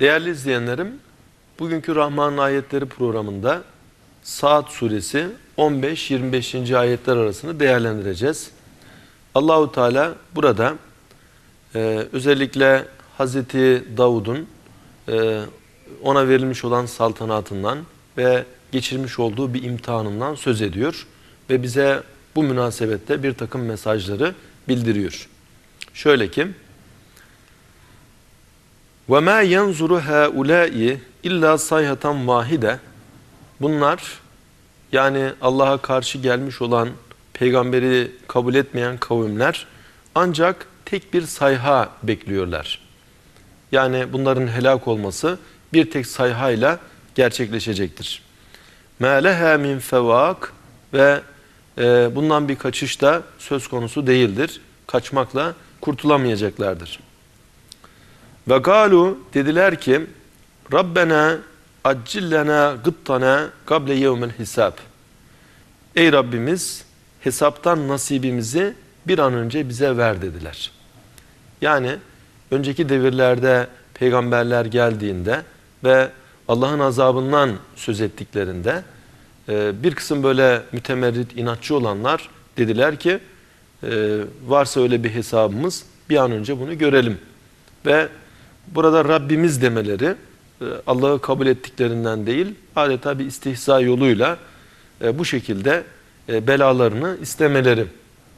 Değerli izleyenlerim, bugünkü Rahman Ayetleri programında Saat suresi 15-25. ayetler arasını değerlendireceğiz. Allahu Teala burada e, özellikle Hazreti Davud'un e, ona verilmiş olan saltanatından ve geçirmiş olduğu bir imtihanından söz ediyor ve bize bu münasebette bir takım mesajları bildiriyor. Şöyle ki ve ma yanzuru haula'i illa sayhatan vahide. Bunlar yani Allah'a karşı gelmiş olan peygamberi kabul etmeyen kavimler ancak tek bir sayha bekliyorlar. Yani bunların helak olması bir tek sayhayla gerçekleşecektir. Ma leha min fevak ve e, bundan bir kaçış da söz konusu değildir. Kaçmakla kurtulamayacaklardır. Ve galu dediler ki Rabbena accillena gıttana kable yevmel hisab. Ey Rabbimiz hesaptan nasibimizi bir an önce bize ver dediler. Yani önceki devirlerde peygamberler geldiğinde ve Allah'ın azabından söz ettiklerinde e, bir kısım böyle mütemerrit, inatçı olanlar dediler ki e, varsa öyle bir hesabımız bir an önce bunu görelim. Ve burada Rabbimiz demeleri e, Allah'ı kabul ettiklerinden değil adeta bir istihza yoluyla bu şekilde belalarını istemeleri.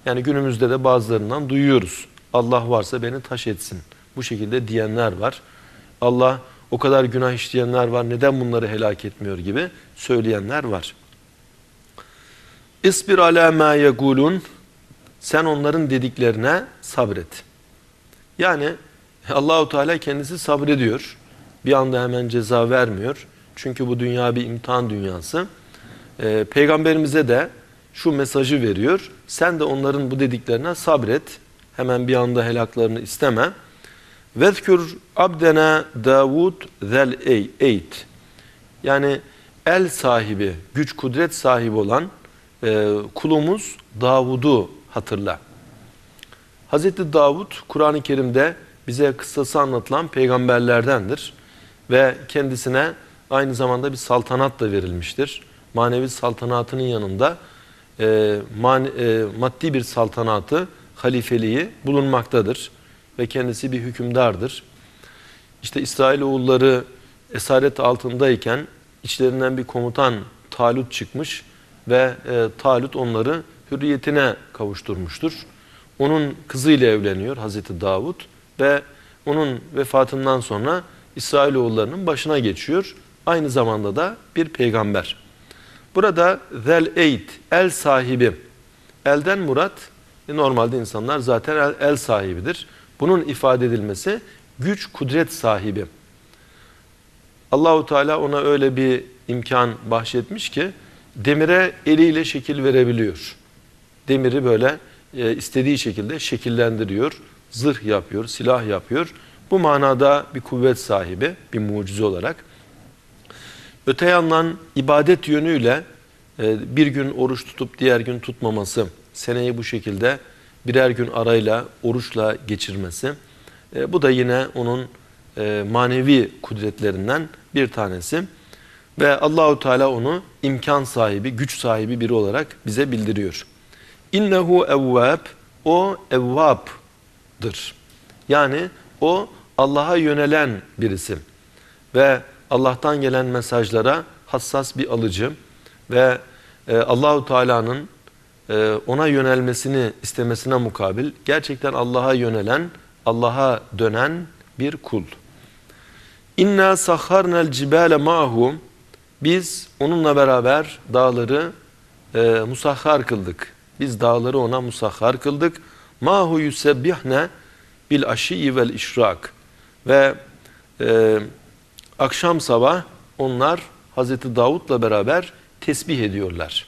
Yani günümüzde de bazılarından duyuyoruz. Allah varsa beni taş etsin. Bu şekilde diyenler var. Allah o kadar günah işleyenler var neden bunları helak etmiyor gibi söyleyenler var. İsbir ala ma yegulun sen onların dediklerine sabret. Yani Allahu Teala kendisi sabrediyor. Bir anda hemen ceza vermiyor. Çünkü bu dünya bir imtihan dünyası. Ee, Peygamberimize de şu mesajı veriyor. Sen de onların bu dediklerine sabret. Hemen bir anda helaklarını isteme. Vezkür abdena Davud zel ey eyt. Yani el sahibi, güç kudret sahibi olan e, kulumuz Davud'u hatırla. Hazreti Davud Kur'an-ı Kerim'de bize kıssası anlatılan peygamberlerdendir. Ve kendisine aynı zamanda bir saltanat da verilmiştir. Manevi saltanatının yanında e, man, e, maddi bir saltanatı, halifeliği bulunmaktadır. Ve kendisi bir hükümdardır. İşte İsrailoğulları esaret altındayken içlerinden bir komutan Talut çıkmış ve e, Talut onları hürriyetine kavuşturmuştur. Onun kızıyla evleniyor Hazreti Davud ve onun vefatından sonra İsrailoğullarının başına geçiyor. Aynı zamanda da bir peygamber. Burada zel eyd, el sahibi. Elden murat, e, normalde insanlar zaten el, el sahibidir. Bunun ifade edilmesi güç, kudret sahibi. Allahu Teala ona öyle bir imkan bahşetmiş ki demire eliyle şekil verebiliyor. Demiri böyle e, istediği şekilde şekillendiriyor, zırh yapıyor, silah yapıyor. Bu manada bir kuvvet sahibi, bir mucize olarak. Öte yandan ibadet yönüyle e, bir gün oruç tutup diğer gün tutmaması, seneyi bu şekilde birer gün arayla, oruçla geçirmesi, e, bu da yine onun e, manevi kudretlerinden bir tanesi. Ve Allahu Teala onu imkan sahibi, güç sahibi biri olarak bize bildiriyor. İnnehu evvab, o evvabdır. Yani o Allah'a yönelen birisi ve Allah'tan gelen mesajlara hassas bir alıcı ve e, Allahu Teala'nın e, ona yönelmesini istemesine mukabil gerçekten Allah'a yönelen, Allah'a dönen bir kul. İnna sahharnal cibale ma'hu biz onunla beraber dağları e, musahhar kıldık. Biz dağları ona musahhar kıldık. Mahu yusebbihne bil aşiyi vel işrak. Ve e, akşam sabah onlar Hazreti Davud'la beraber tesbih ediyorlar.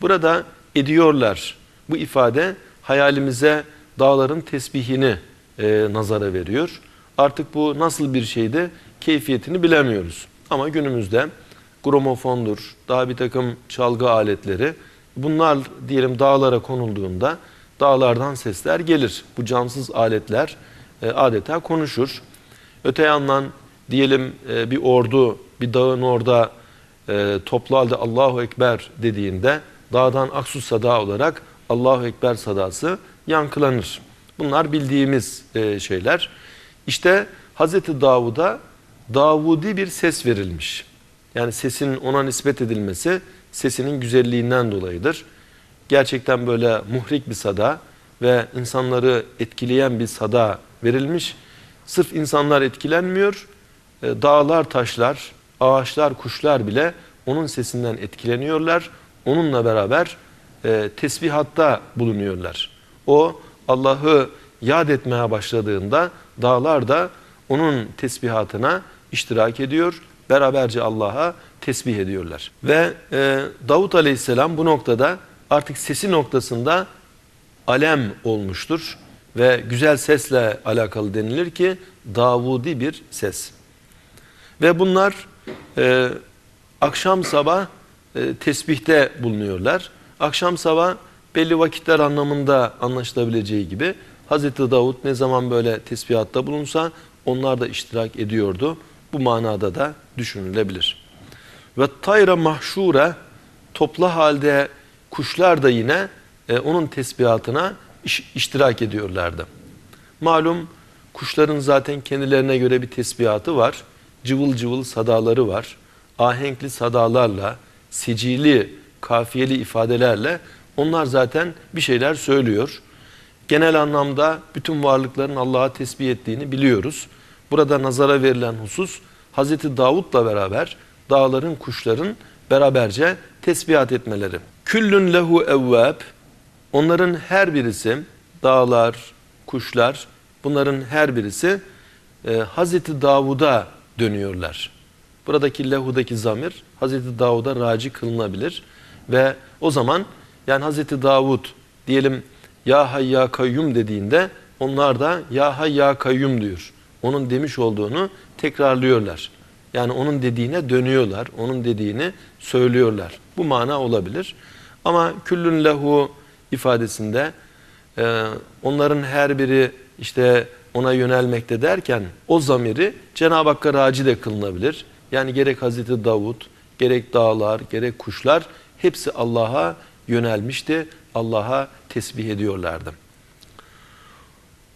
Burada ediyorlar. Bu ifade hayalimize dağların tesbihini e, nazara veriyor. Artık bu nasıl bir şeydi keyfiyetini bilemiyoruz. Ama günümüzde gramofondur, daha bir takım çalgı aletleri. Bunlar diyelim dağlara konulduğunda dağlardan sesler gelir. Bu cansız aletler e, adeta konuşur. Öte yandan diyelim e, bir ordu bir dağın orada e, toplu halde Allahu Ekber dediğinde dağdan aksu sada olarak Allahu Ekber sadası yankılanır. Bunlar bildiğimiz e, şeyler. İşte Hazreti Davud'a Davudi bir ses verilmiş. Yani sesinin ona nispet edilmesi sesinin güzelliğinden dolayıdır. Gerçekten böyle muhrik bir sada ve insanları etkileyen bir sada verilmiş. Sırf insanlar etkilenmiyor, e, dağlar, taşlar, ağaçlar, kuşlar bile onun sesinden etkileniyorlar. Onunla beraber e, tesbihatta bulunuyorlar. O Allah'ı yad etmeye başladığında dağlar da onun tesbihatına iştirak ediyor. Beraberce Allah'a tesbih ediyorlar. Ve e, Davut Aleyhisselam bu noktada artık sesi noktasında alem olmuştur. Ve güzel sesle alakalı denilir ki Davudi bir ses. Ve bunlar e, akşam sabah e, tesbihte bulunuyorlar. Akşam sabah belli vakitler anlamında anlaşılabileceği gibi Hazreti Davud ne zaman böyle tesbihatta bulunsa onlar da iştirak ediyordu. Bu manada da düşünülebilir. Ve tayra mahşure toplu halde kuşlar da yine e, onun tesbihatına iş, iştirak ediyorlardı. Malum kuşların zaten kendilerine göre bir tesbihatı var. Cıvıl cıvıl sadaları var. Ahenkli sadalarla, sicili, kafiyeli ifadelerle onlar zaten bir şeyler söylüyor. Genel anlamda bütün varlıkların Allah'a tesbih ettiğini biliyoruz. Burada nazara verilen husus Hazreti Davud'la beraber dağların, kuşların beraberce tesbihat etmeleri. Küllün lehu evvab onların her birisi dağlar, kuşlar bunların her birisi e, Hazreti Davud'a dönüyorlar. Buradaki lehudaki zamir Hazreti Davud'a raci kılınabilir ve o zaman yani Hazreti Davud diyelim ya hay ya kayyum dediğinde onlar da ya hay ya kayyum diyor. Onun demiş olduğunu tekrarlıyorlar. Yani onun dediğine dönüyorlar. Onun dediğini söylüyorlar. Bu mana olabilir. Ama küllün lehu ifadesinde e, onların her biri işte ona yönelmekte derken o zamiri Cenab-ı Hakk'a raci de kılınabilir. Yani gerek Hazreti Davud, gerek dağlar, gerek kuşlar hepsi Allah'a yönelmişti. Allah'a tesbih ediyorlardı.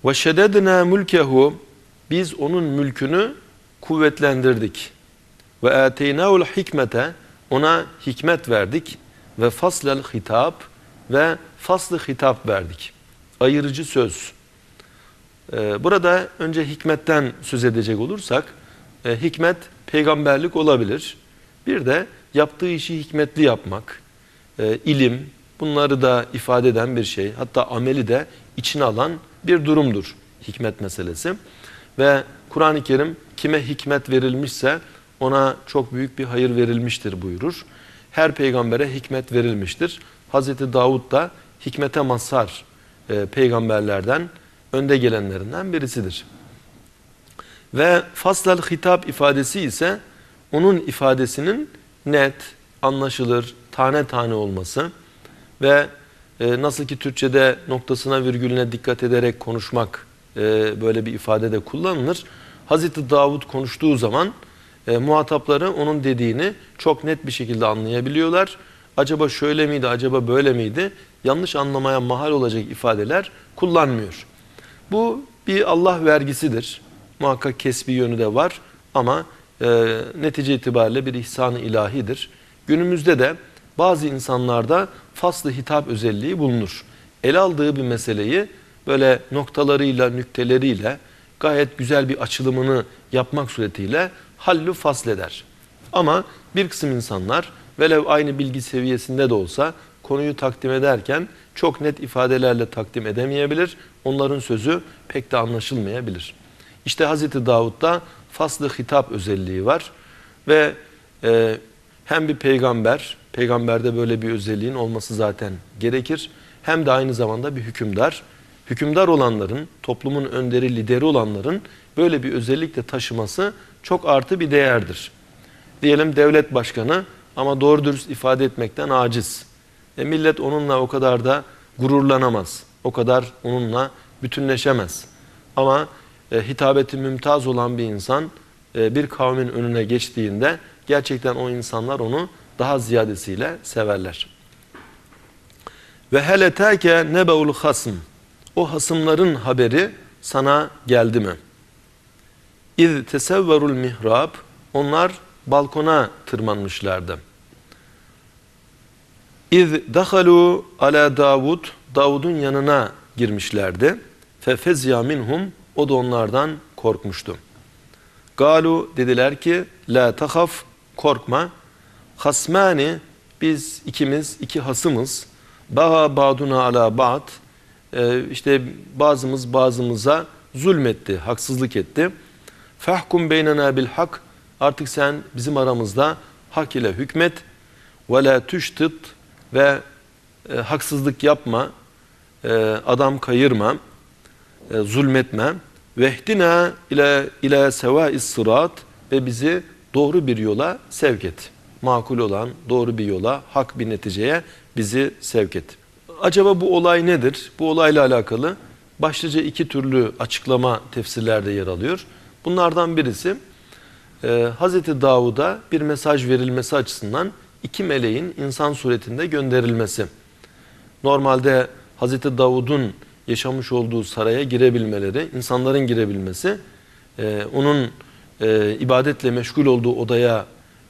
Ve şededna mulkehu biz onun mülkünü kuvvetlendirdik. Ve ateynaul hikmete ona hikmet verdik ve faslel hitap ve faslı hitap verdik. Ayırıcı söz. Ee, burada önce hikmetten söz edecek olursak e, hikmet peygamberlik olabilir. Bir de yaptığı işi hikmetli yapmak, e, ilim bunları da ifade eden bir şey. Hatta ameli de içine alan bir durumdur hikmet meselesi. Ve Kur'an-ı Kerim kime hikmet verilmişse ona çok büyük bir hayır verilmiştir buyurur. Her peygambere hikmet verilmiştir. Hazreti Davud da hikmete mazhar e, peygamberlerden önde gelenlerinden birisidir. Ve faslal hitap ifadesi ise onun ifadesinin net, anlaşılır, tane tane olması ve e, nasıl ki Türkçe'de noktasına virgülüne dikkat ederek konuşmak e, böyle bir ifade kullanılır. Hazreti Davud konuştuğu zaman e, muhatapları onun dediğini çok net bir şekilde anlayabiliyorlar. Acaba şöyle miydi, acaba böyle miydi? Yanlış anlamaya mahal olacak ifadeler kullanmıyor. Bu bir Allah vergisidir. Muhakkak kesbi yönü de var ama e, netice itibariyle bir ihsan-ı ilahidir. Günümüzde de bazı insanlarda faslı hitap özelliği bulunur. El aldığı bir meseleyi böyle noktalarıyla, nükteleriyle gayet güzel bir açılımını yapmak suretiyle hallü fasleder. Ama bir kısım insanlar velev aynı bilgi seviyesinde de olsa konuyu takdim ederken çok net ifadelerle takdim edemeyebilir. Onların sözü pek de anlaşılmayabilir. İşte Hazreti Davud'da faslı hitap özelliği var ve e, hem bir peygamber, peygamberde böyle bir özelliğin olması zaten gerekir. Hem de aynı zamanda bir hükümdar. Hükümdar olanların, toplumun önderi, lideri olanların böyle bir özellikle taşıması çok artı bir değerdir. Diyelim devlet başkanı ama doğru dürüst ifade etmekten aciz. E millet onunla o kadar da gururlanamaz. O kadar onunla bütünleşemez. Ama e, hitabeti mümtaz olan bir insan e, bir kavmin önüne geçtiğinde gerçekten o insanlar onu daha ziyadesiyle severler. Ve hele teke nebeul hasm. O hasımların haberi sana geldi mi? İz tesevverul mihrab. Onlar balkona tırmanmışlardı. İz dahalu ala Davud. Davud'un yanına girmişlerdi. Fefezya minhum. O da onlardan korkmuştu. Galu dediler ki la tahaf korkma. Hasmani biz ikimiz iki hasımız. Baha baduna ala ba'd. Ee, işte bazımız bazımıza zulmetti, haksızlık etti. Fahkum beynena bil hak. Artık sen bizim aramızda hak ile hükmet. Ve la tüştit ve e, haksızlık yapma. E, adam kayırma. E, zulmetme. Vehdina ile ile sevais sırat ve bizi doğru bir yola sevk et. Makul olan doğru bir yola, hak bir neticeye bizi sevk et. Acaba bu olay nedir? Bu olayla alakalı başlıca iki türlü açıklama tefsirlerde yer alıyor. Bunlardan birisi e, Hazreti Davud'a bir mesaj verilmesi açısından iki meleğin insan suretinde gönderilmesi. Normalde Hazreti Davud'un yaşamış olduğu saraya girebilmeleri, insanların girebilmesi, e, onun e, ibadetle meşgul olduğu odaya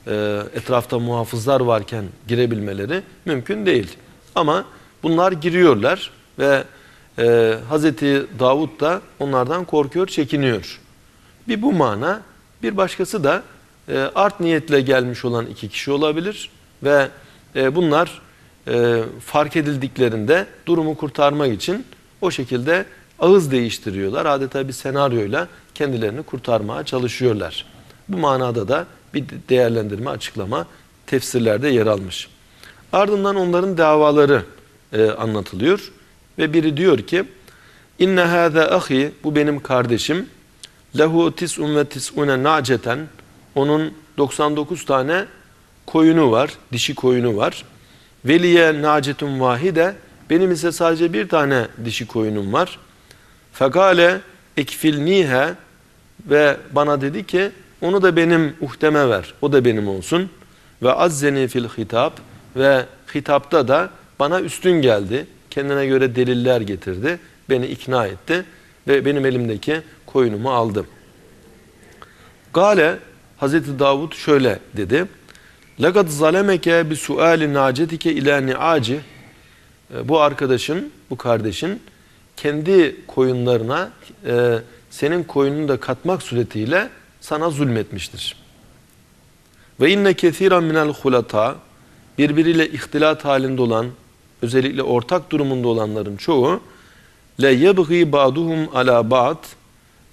e, etrafta muhafızlar varken girebilmeleri mümkün değil. Ama bunlar giriyorlar ve e, Hazreti Davud da onlardan korkuyor, çekiniyor. Bir bu mana, bir başkası da e, art niyetle gelmiş olan iki kişi olabilir ve e, bunlar e, fark edildiklerinde durumu kurtarmak için o şekilde ağız değiştiriyorlar. Adeta bir senaryoyla kendilerini kurtarmaya çalışıyorlar. Bu manada da bir değerlendirme, açıklama tefsirlerde yer almış. Ardından onların davaları e, anlatılıyor ve biri diyor ki inne hâzâ ahi bu benim kardeşim lehu tis'un ve tis'une na'ceten onun 99 tane koyunu var, dişi koyunu var. Veliye na'cetun vahide benim ise sadece bir tane dişi koyunum var. Fekale ekfilnihe ve bana dedi ki onu da benim uhdeme ver. O da benim olsun. Ve azzeni fil hitap ve hitapta da bana üstün geldi. Kendine göre deliller getirdi. Beni ikna etti ve benim elimdeki koyunumu aldı. Gale Hazreti Davud şöyle dedi. Lagad zalemeke bi suali nacetike ila niaci. Bu arkadaşın, bu kardeşin kendi koyunlarına e, senin koyununu da katmak suretiyle sana zulmetmiştir. Ve inne kethiran minel hulata birbiriyle ihtilat halinde olan özellikle ortak durumunda olanların çoğu le yebghi ba'duhum ala ba'd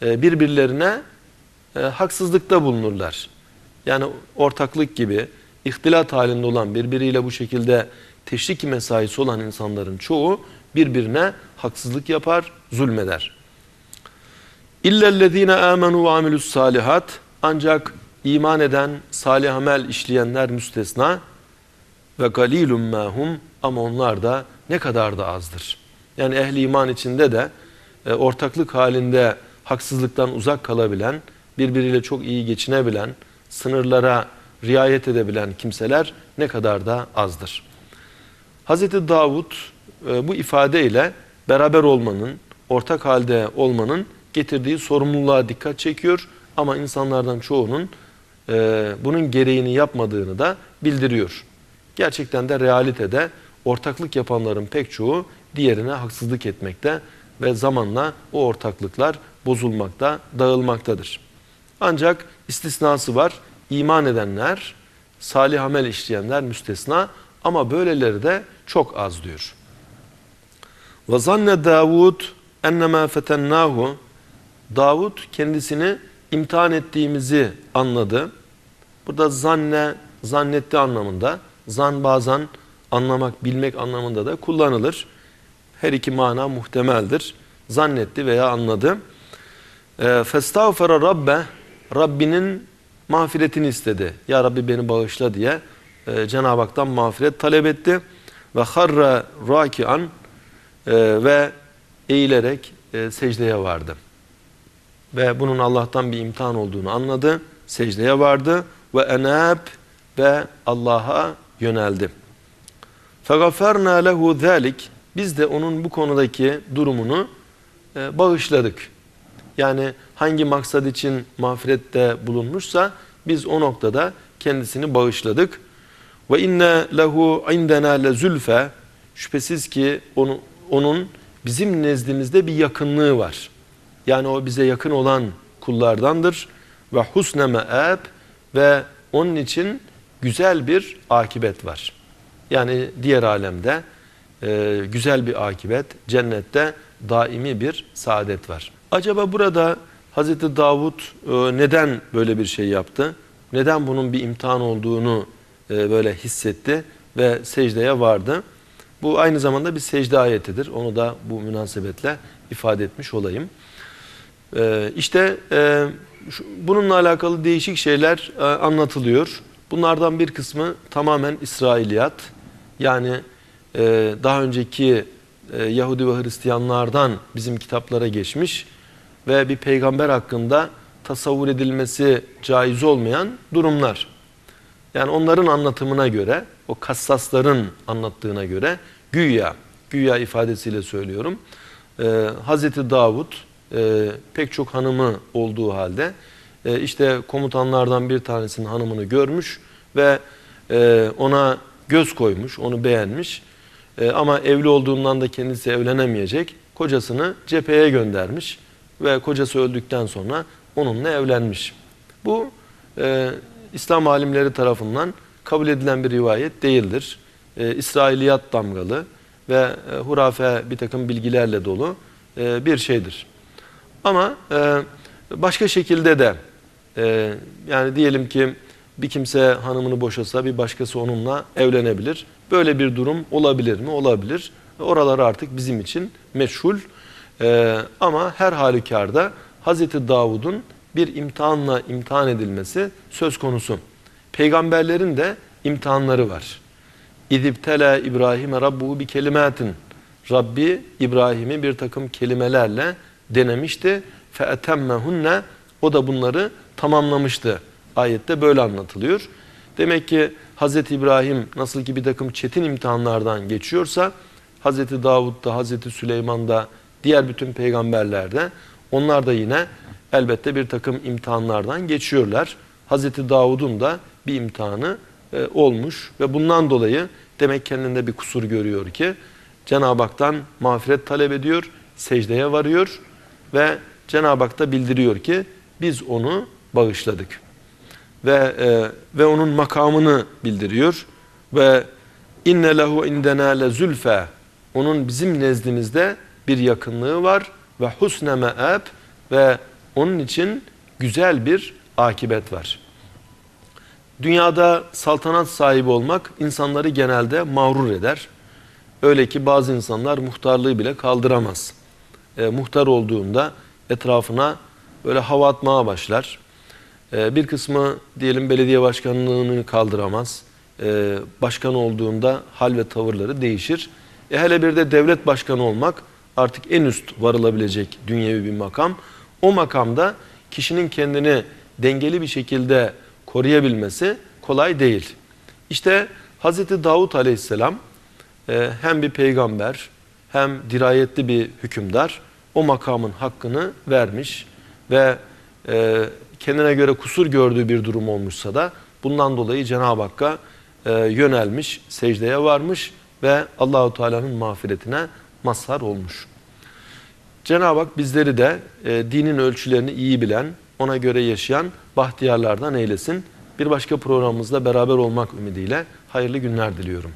e, birbirlerine e, haksızlıkta bulunurlar. Yani ortaklık gibi ihtilat halinde olan birbiriyle bu şekilde teşrik mesaisi olan insanların çoğu birbirine haksızlık yapar, zulmeder. İllellezine amenu ve amilus salihat ancak iman eden, salih amel işleyenler müstesna ve galilum mahum ama onlar da ne kadar da azdır. Yani ehli iman içinde de e, ortaklık halinde haksızlıktan uzak kalabilen, birbiriyle çok iyi geçinebilen, sınırlara riayet edebilen kimseler ne kadar da azdır. Hazreti Davud e, bu ifadeyle beraber olmanın, ortak halde olmanın getirdiği sorumluluğa dikkat çekiyor ama insanlardan çoğunun e, bunun gereğini yapmadığını da bildiriyor. Gerçekten de realitede ortaklık yapanların pek çoğu diğerine haksızlık etmekte ve zamanla o ortaklıklar bozulmakta, dağılmaktadır. Ancak istisnası var. İman edenler, salih amel işleyenler müstesna ama böyleleri de çok az diyor. Ve zanne Davud ennemâ fetennahu Davud kendisini imtihan ettiğimizi anladı. Burada zanne, zannetti anlamında. Zan bazen anlamak, bilmek anlamında da kullanılır. Her iki mana muhtemeldir. Zannetti veya anladı. Ee, Festağfara Rabbe Rabbinin mağfiretini istedi. Ya Rabbi beni bağışla diye e, Cenab-ı Hak'tan mağfiret talep etti. Ve harra rakian e, ve eğilerek e, secdeye vardı. Ve bunun Allah'tan bir imtihan olduğunu anladı secdeye vardı ve enab ve Allah'a yöneldi. فَغَفَرْنَا lehu zalik Biz de onun bu konudaki durumunu e, bağışladık. Yani hangi maksat için mağfirette bulunmuşsa biz o noktada kendisini bağışladık. Ve inne lehu indena lezulfe şüphesiz ki onu, onun bizim nezdimizde bir yakınlığı var. Yani o bize yakın olan kullardandır ve husne me'ab ve onun için güzel bir akibet var. Yani diğer alemde e, güzel bir akibet, cennette daimi bir saadet var. Acaba burada Hazreti Davut e, neden böyle bir şey yaptı? Neden bunun bir imtihan olduğunu e, böyle hissetti ve secdeye vardı? Bu aynı zamanda bir secde ayetidir. Onu da bu münasebetle ifade etmiş olayım. E, işte e, şu, bununla alakalı değişik şeyler e, anlatılıyor. Bunlardan bir kısmı tamamen İsrailiyat. Yani e, daha önceki e, Yahudi ve Hristiyanlardan bizim kitaplara geçmiş ve bir peygamber hakkında tasavvur edilmesi caiz olmayan durumlar. Yani onların anlatımına göre, o kassasların anlattığına göre güya, güya ifadesiyle söylüyorum. E, Hazreti Davut e, pek çok hanımı olduğu halde e, işte komutanlardan bir tanesinin hanımını görmüş ve e, ona göz koymuş, onu beğenmiş. E, ama evli olduğundan da kendisi evlenemeyecek. Kocasını cepheye göndermiş ve kocası öldükten sonra onunla evlenmiş. Bu e, İslam alimleri tarafından kabul edilen bir rivayet değildir. E, İsrailiyat damgalı ve e, hurafe bir takım bilgilerle dolu e, bir şeydir. Ama e, başka şekilde de e, yani diyelim ki bir kimse hanımını boşasa bir başkası onunla evlenebilir. Böyle bir durum olabilir mi? Olabilir. Oralar artık bizim için meşhul. Ee, ama her halükarda Hazreti Davud'un bir imtihanla imtihan edilmesi söz konusu. Peygamberlerin de imtihanları var. İzibtela İbrahim'e rabbuhu bir kelimatin. Rabbi İbrahim'i bir takım kelimelerle denemişti. Feetemmehunne o da bunları tamamlamıştı. Ayette böyle anlatılıyor. Demek ki Hz. İbrahim nasıl ki bir takım çetin imtihanlardan geçiyorsa Hz. Davud da, Hz. Süleyman da, diğer bütün peygamberler de onlar da yine elbette bir takım imtihanlardan geçiyorlar. Hz. Davud'un da bir imtihanı e, olmuş ve bundan dolayı demek kendinde bir kusur görüyor ki Cenab-ı Hak'tan mağfiret talep ediyor, secdeye varıyor ve Cenab-ı Hak da bildiriyor ki biz onu bağışladık ve e, ve onun makamını bildiriyor ve inne lehu indena le zulfe onun bizim nezdimizde bir yakınlığı var ve husne me'ab ve onun için güzel bir akibet var. Dünyada saltanat sahibi olmak insanları genelde mağrur eder. Öyle ki bazı insanlar muhtarlığı bile kaldıramaz. E, muhtar olduğunda etrafına böyle hava atmaya başlar. Ee, bir kısmı diyelim belediye başkanlığını kaldıramaz. Ee, başkan olduğunda hal ve tavırları değişir. E hele bir de devlet başkanı olmak artık en üst varılabilecek dünyevi bir makam. O makamda kişinin kendini dengeli bir şekilde koruyabilmesi kolay değil. İşte Hz. Davut Aleyhisselam e, hem bir peygamber hem dirayetli bir hükümdar o makamın hakkını vermiş ve e, kendine göre kusur gördüğü bir durum olmuşsa da bundan dolayı Cenab-ı Hakk'a e, yönelmiş, secdeye varmış ve Allahu Teala'nın mağfiretine mazhar olmuş. Cenab-ı Hak bizleri de e, dinin ölçülerini iyi bilen, ona göre yaşayan bahtiyarlardan eylesin. Bir başka programımızda beraber olmak ümidiyle hayırlı günler diliyorum.